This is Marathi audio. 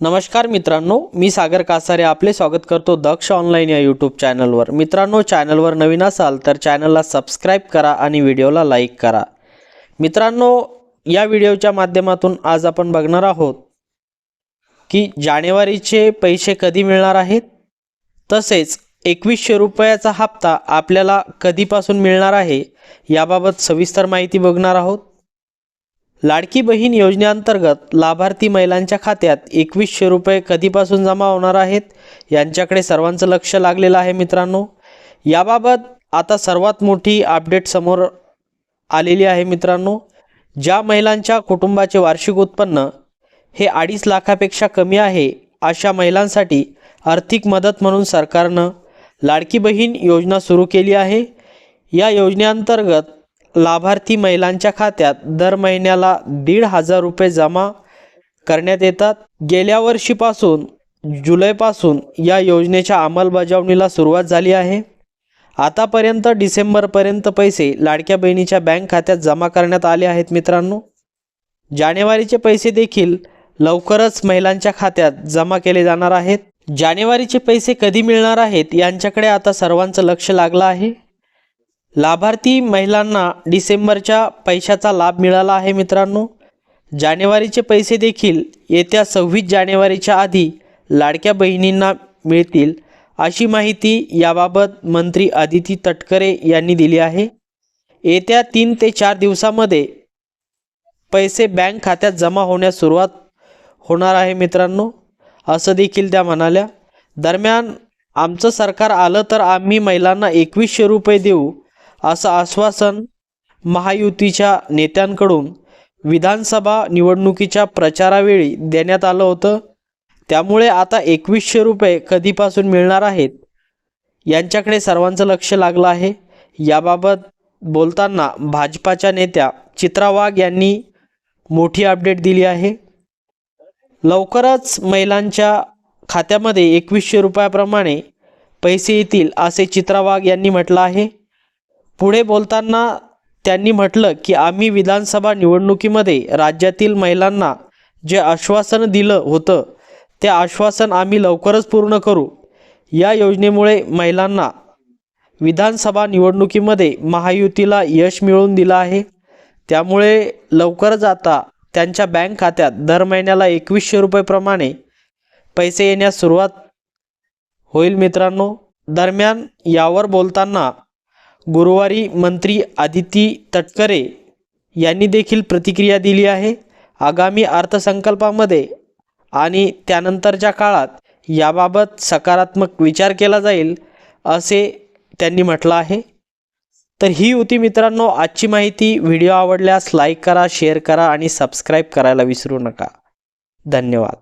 नमस्कार मित्रांनो मी सागर कासारे आपले स्वागत करतो दक्ष ऑनलाईन या यूट्यूब चॅनलवर. मित्रांनो चॅनलवर नवीन असाल तर चॅनलला सबस्क्राईब करा आणि व्हिडिओला लाईक करा. मित्रांनो या व्हिडिओच्या माध्यमातून आज आपण बघणार आहोत की जानेवारीचे पैसे कधी मिळणार आहेत? तसेच एकवीसशे रुपयाचा हप्ता आपल्याला कधीपासून मिळणार आहे? याबाबत सविस्तर माहिती बघणार आहोत. लाडकी बहीण योजनेअंतर्गत लाभार्थी महिलांच्या खात्यात एकवीसशे रुपये कधीपासून जमा होणार आहेत यांच्याकडे सर्वांचं लक्ष लागलेलं आहे मित्रांनो. याबाबत आता सर्वात मोठी अपडेट समोर आलेली आहे मित्रांनो. ज्या महिलांच्या कुटुंबाचे वार्षिक उत्पन्न हे अडीच लाखापेक्षा कमी आहे अशा महिलांसाठी आर्थिक मदत म्हणून सरकारनं लाडकी बहीण योजना सुरू केली आहे. या योजनेअंतर्गत लाभार्थी महिलांच्या खात्यात दर महिन्याला दीड हजार रुपये जमा करण्यात येतात. गेल्या वर्षीपासून जुलैपासून या योजनेच्या अंमलबजावणीला सुरुवात झाली आहे. आतापर्यंत डिसेंबरपर्यंत पैसे लाडक्या बहिणीच्या बँक खात्यात जमा करण्यात आले आहेत मित्रांनो. जानेवारीचे पैसे देखील लवकरच महिलांच्या खात्यात जमा केले जाणार आहेत. जानेवारीचे पैसे कधी मिळणार आहेत यांच्याकडे आता सर्वांचं लक्ष लागलं आहे. लाभार्थी महिलांना डिसेंबरच्या पैशाचा लाभ मिळाला आहे मित्रांनो. जानेवारीचे पैसे देखील येत्या सव्वीस जानेवारीच्या आधी लाडक्या बहिणींना मिळतील अशी माहिती याबाबत मंत्री आदिती तटकरे यांनी दिली आहे. येत्या तीन ते चार दिवसामध्ये पैसे बँक खात्यात जमा होण्यास सुरुवात होणार आहे मित्रांनो. असं देखील त्या म्हणाल्या. दरम्यान आमचं सरकार आलं तर आम्ही महिलांना एकवीसशे रुपये देऊ. असं आश्वासन महायुतीच्या नेत्यांकडून विधानसभा निवडणुकीच्या प्रचारावेळी देण्यात आलं होतं. त्यामुळे आता एकवीसशे रुपये कधीपासून मिळणार आहेत यांच्याकडे सर्वांचं लक्ष लागलं आहे. याबाबत बोलताना भाजपाच्या नेत्या चित्रा वाघ यांनी मोठी अपडेट दिली आहे. लवकरच महिलांच्या खात्यामध्ये एकवीसशे रुपयाप्रमाणे पैसे येतील असे चित्रा वाघ यांनी म्हटलं आहे. पुढे बोलताना त्यांनी म्हटलं की आम्ही विधानसभा निवडणुकीमध्ये राज्यातील महिलांना जे आश्वासन दिलं होतं ते आश्वासन आम्ही लवकरच पूर्ण करू. या योजनेमुळे महिलांना विधानसभा निवडणुकीमध्ये महायुतीला यश मिळवून दिलं आहे. त्यामुळे लवकरच आता त्यांच्या बँक खात्यात दर महिन्याला एकवीसशे रुपयेप्रमाणे पैसे येण्यास सुरुवात होईल मित्रांनो. दरम्यान यावर बोलताना गुरुवारी मंत्री आदिती तटकरे यांनी देखील प्रतिक्रिया दिली आहे. आगामी अर्थसंकल्पामध्ये आणि त्यानंतरच्या काळात याबाबत सकारात्मक विचार केला जाईल असे त्यांनी म्हटलं आहे. तर ही होती मित्रांनो आजची माहिती. व्हिडिओ आवडल्यास लाईक करा शेअर करा आणि सबस्क्राईब करायला विसरू नका. धन्यवाद.